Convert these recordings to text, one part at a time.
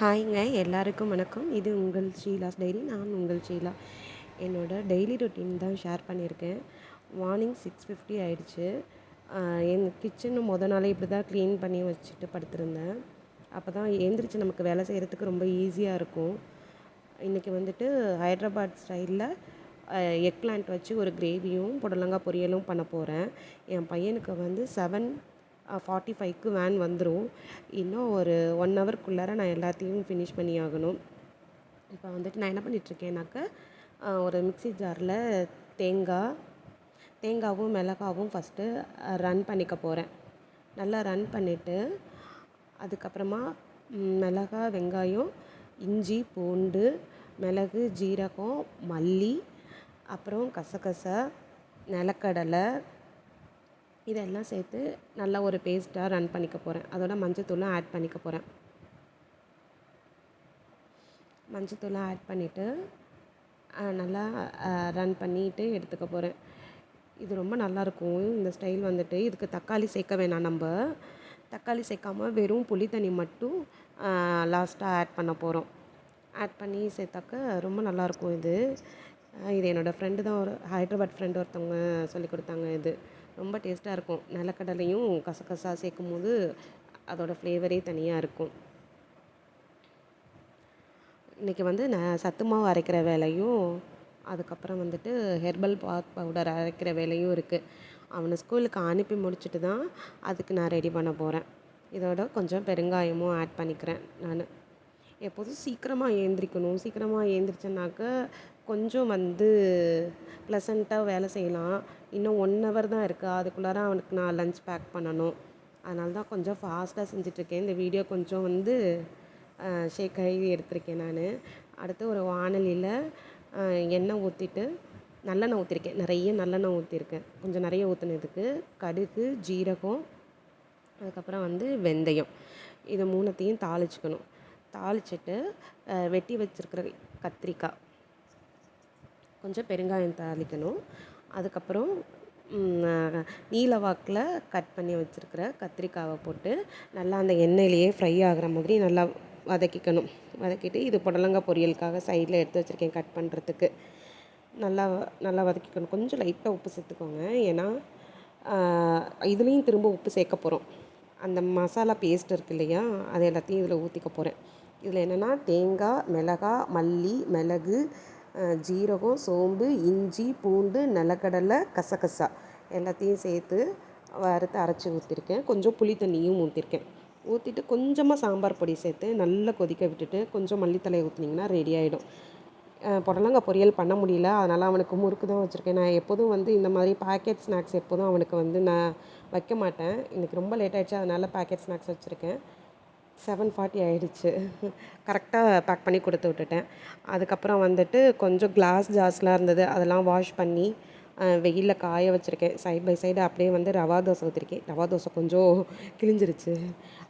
ஹாய்ங்க எல்லாருக்கும் வணக்கம். இது உங்கள் ஷீலாஸ் டைரி. நான் உங்கள் ஷீலா. என்னோடய டெய்லி ரொட்டீன் தான் ஷேர் பண்ணியிருக்கேன். மார்னிங் சிக்ஸ் ஃபிஃப்டி ஆயிடுச்சு. என் கிச்சனை மொதல் நாளே இப்படி தான் க்ளீன் பண்ணி வச்சுட்டு படுத்திருந்தேன். அப்போ தான் எழுந்திரிச்சு நமக்கு வேலை செய்கிறதுக்கு ரொம்ப ஈஸியாக இருக்கும். இன்றைக்கி வந்துட்டு ஹைட்ராபாத் ஸ்டைலில் எக் பிளான்ட் வச்சு ஒரு கிரேவியும் புடலங்காய் பொரியலும் பண்ண போகிறேன் என் பையனுக்கு வந்து செவன் ஃபார்ட்டி ஃபைவ்க்கு வேன் வந்துடும் இன்னும் ஒரு ஒன் ஹவர்க்குள்ளார நான் எல்லாத்தையும் ஃபினிஷ் பண்ணி ஆகணும். இப்போ வந்துட்டு நான் என்ன பண்ணிகிட்ருக்கேன்னாக்கா ஒரு மிக்சி ஜாரில் தேங்காய் தேங்காவும் மிளகாவும் ஃபஸ்ட்டு ரன் பண்ணிக்க போகிறேன் நல்லா ரன் பண்ணிவிட்டு அதுக்கப்புறமா மிளகா வெங்காயம் இஞ்சி பூண்டு மிளகு ஜீரகம் மல்லி அப்புறம் கசகச நிலக்கடலை இதெல்லாம் சேர்த்து நல்லா ஒரு பேஸ்ட்டாக ரன் பண்ணிக்க போகிறேன் அதோட மஞ்சத்தூளும் ஆட் பண்ணிக்க போகிறேன் மஞ்சத்தூளும் ஆட் பண்ணிவிட்டு நல்லா ரன் பண்ணிவிட்டு எடுத்துக்க போகிறேன் இது ரொம்ப நல்லாயிருக்கும் இந்த ஸ்டைல் வந்துட்டு இதுக்கு தக்காளி சேர்க்க வேணாம் நம்ம. தக்காளி சேர்க்காமல் வெறும் புளி தண்ணி மட்டும் லாஸ்ட்டாக ஆட் பண்ண போகிறோம் ஆட் பண்ணி சேர்த்தாக்க ரொம்ப நல்லாயிருக்கும் இது. இது என்னோடய ஃப்ரெண்டு தான் ஒரு ஹைட்ராபாத் ஃப்ரெண்டு ஒருத்தவங்க சொல்லி கொடுத்தாங்க இது. ரொம்ப டேஸ்ட்டாக இருக்கும். நிலக்கடலையும் கசகசா சேர்க்கும் போது அதோடய ஃப்ளேவரே தனியாக இருக்கும். இன்றைக்கி வந்து நான் சத்து மாவு அரைக்கிற வேலையும் அதுக்கப்புறம் வந்துட்டு ஹெர்பல் பாத் பவுடர் அரைக்கிற வேலையும் இருக்குது அவனை ஸ்கூலுக்கு அனுப்பி முடிச்சுட்டு தான் அதுக்கு நான் ரெடி பண்ண போகிறேன் இதோட கொஞ்சம் பெருங்காயமும் ஆட் பண்ணிக்கிறேன் நான். எப்போதும் சீக்கிரமாக ஏந்திரிக்கணும். சீக்கிரமாக ஏந்திரிச்சேன்னாக்க கொஞ்சம் வந்து ப்ளசண்ட்டாக வேலை செய்யலாம். இன்னும் ஒன் ஹவர் தான் இருக்குது அதுக்குள்ளார அவனுக்கு நான் லஞ்ச் பேக் பண்ணணும். அதனால தான் கொஞ்சம் ஃபாஸ்ட்டாக செஞ்சிட்ருக்கேன் இந்த வீடியோ கொஞ்சம் வந்து ஷேக் ஆகி எடுத்திருக்கேன் நான். அடுத்து ஒரு வானலியில் எண்ணெய் ஊற்றிட்டு நல்லெண்ணெய் ஊற்றிருக்கேன் நிறைய நல்லெண்ணெய் ஊற்றிருக்கேன் கொஞ்சம் நிறைய ஊற்றினதுக்கு கடுகு ஜீரகம் அதுக்கப்புறம் வந்து வெந்தயம். இதை மூணுத்தையும் தாளிச்சுக்கணும். தாளிச்சிட்டு வெட்டி வச்சுருக்கிற கத்திரிக்காய். கொஞ்சம் பெருங்காயம் தாளிக்கணும். அதுக்கப்புறம் நீல வாக்கில் கட் பண்ணி வச்சுருக்கிற கத்திரிக்காவை போட்டு நல்லா அந்த எண்ணெயிலேயே ஃப்ரை ஆகிற மாதிரி நல்லா வதக்கிக்கணும். வதக்கிட்டு இது புடலங்காய் பொரியலுக்காக சைடில் எடுத்து வச்சுருக்கேன் கட் பண்ணுறதுக்கு நல்லா நல்லா வதக்கிக்கணும். கொஞ்சம் லைட்டாக உப்பு சேர்த்துக்கோங்க. ஏன்னா இதுலேயும் திரும்ப உப்பு சேர்க்க போகிறோம் அந்த மசாலா பேஸ்ட் இருக்கு இல்லையா அது எல்லாத்தையும் இதில் ஊற்றிக்க போகிறேன் இதில் என்னென்னா தேங்காய் மிளகா மல்லி மிளகு ஜீரகம் சோம்பு இஞ்சி பூண்டு நிலக்கடலை கசகசா எல்லாத்தையும் சேர்த்து வறுத்து அரைச்சி ஊற்றிருக்கேன் கொஞ்சம் புளி தண்ணியும் ஊற்றிருக்கேன் ஊற்றிட்டு கொஞ்சமாக சாம்பார் பொடி சேர்த்து நல்லா கொதிக்க விட்டுட்டு கொஞ்சம் மல்லித்தலையை ஊற்றினீங்கன்னா ரெடி ஆகிடும் புடலங்காய் பொரியல் பண்ண முடியல. அதனால் அவனுக்கு முறுக்கு தான் வச்சுருக்கேன். நான் எப்போதும் வந்து இந்த மாதிரி பேக்கெட் ஸ்நாக்ஸ் எப்போதும் அவனுக்கு வந்து நான் வைக்க மாட்டேன். இன்றைக்கி ரொம்ப லேட் ஆகிடுச்சு அதனால் பேக்கெட் ஸ்நாக்ஸ் வச்சுருக்கேன். செவன் ஃபார்ட்டி ஆகிடுச்சு கரெக்டாக பேக் பண்ணி கொடுத்து விட்டுட்டேன். அதுக்கப்புறம் வந்துட்டு கொஞ்சம் கிளாஸ் ஜார்ஸ்லாம் இருந்தது. அதெல்லாம் வாஷ் பண்ணி வெயிலில் காய வச்சுருக்கேன். சைட் பை சைடு அப்படியே வந்து ரவா தோசை ஊற்றிருக்கேன் ரவா தோசை கொஞ்சம் கிழிஞ்சிருச்சு.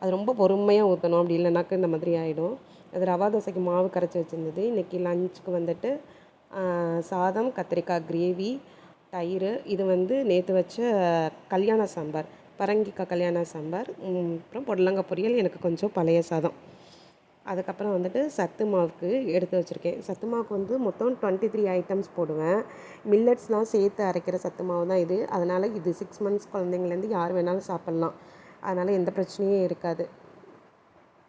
அது ரொம்ப பொறுமையாக ஊற்றணும் அப்படி இல்லைனாக்க இந்த மாதிரி ஆகிடும் அது ரவா தோசைக்கு மாவு கரைச்சி வச்சுருந்தது. இன்றைக்கி லஞ்சுக்கு வந்துட்டு சாதம் கத்திரிக்காய் கிரேவி தயிர். இது வந்து நேற்று வச்ச கல்யாண சாம்பார். பரங்கிக்காய் கல்யாண சாம்பார் அப்புறம் புடலங்காய் பொரியல் எனக்கு கொஞ்சம் பழைய சாதம். அதுக்கப்புறம் வந்துட்டு சத்து மாவுக்கு எடுத்து வச்சுருக்கேன். சத்து மாவுக்கு வந்து மொத்தம் டுவெண்ட்டி த்ரீ ஐட்டம்ஸ் போடுவேன். மில்லட்ஸ்லாம் சேர்த்து அரைக்கிற சத்து மாவு தான் இது. அதனால் இது சிக்ஸ் மந்த்ஸ் குழந்தைங்கலேருந்து யார் வேணாலும் சாப்பிட்லாம். அதனால் எந்த பிரச்சனையும் இருக்காது.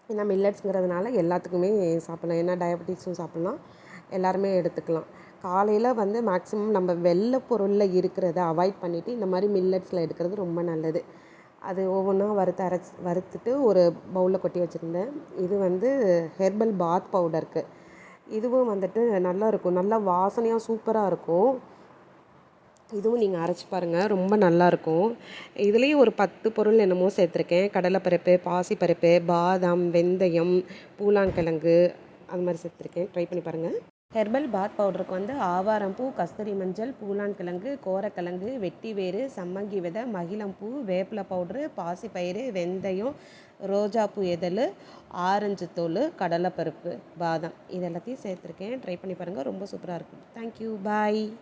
ஏன்னா மில்லட்ஸுங்கிறதுனால எல்லாத்துக்குமே சாப்பிட்லாம். ஏன்னா டயபெட்டிஸும் சாப்பிட்லாம். எல்லாருமே எடுத்துக்கலாம். காலையில் வந்து மேக்ஸிமம் நம்ம வெள்ளை பொருளில் இருக்கிறத அவாய்ட் பண்ணிவிட்டு இந்த மாதிரி மில்லட்ஸில் எடுக்கிறது ரொம்ப நல்லது. அது ஒவ்வொன்றா வறுத்து அரைச்சி வறுத்துட்டு ஒரு பவுலில் கொட்டி வச்சுருந்தேன். இது வந்து ஹெர்பல் பாத் பவுடருக்கு இதுவும் வந்துட்டு நல்லா இருக்கும். நல்லா வாசனையாக சூப்பராக இருக்கும். இதுவும் நீங்கள் அரைச்சி பாருங்கள் ரொம்ப நல்லாயிருக்கும் இதுலேயும் ஒரு பத்து பொருள் என்னமோ சேர்த்துருக்கேன். கடலைப்பருப்பு பாசிப்பருப்பு பாதாம் வெந்தயம் பூலாங்கிழங்கு அது மாதிரி சேர்த்துருக்கேன். ட்ரை பண்ணி பாருங்கள் ஹெர்பல் பாத் பவுடருக்கு வந்து ஆவாரம்பூ கஸ்தூரி மஞ்சள் பூலான் கிழங்கு கோரக்கிழங்கு வெட்டி வேறு சம்மங்கி விதை மகிழம்பூ வேப்பிலை பவுட்ரு பாசிப்பயிறு வெந்தயம் ரோஜாப்பூ எதல் ஆரஞ்சு தோல் கடலைப்பருப்பு பாதாம். இது எல்லாத்தையும் சேர்த்துருக்கேன். ட்ரை பண்ணி பாருங்கள் ரொம்ப சூப்பராக இருக்கும். Thank you bye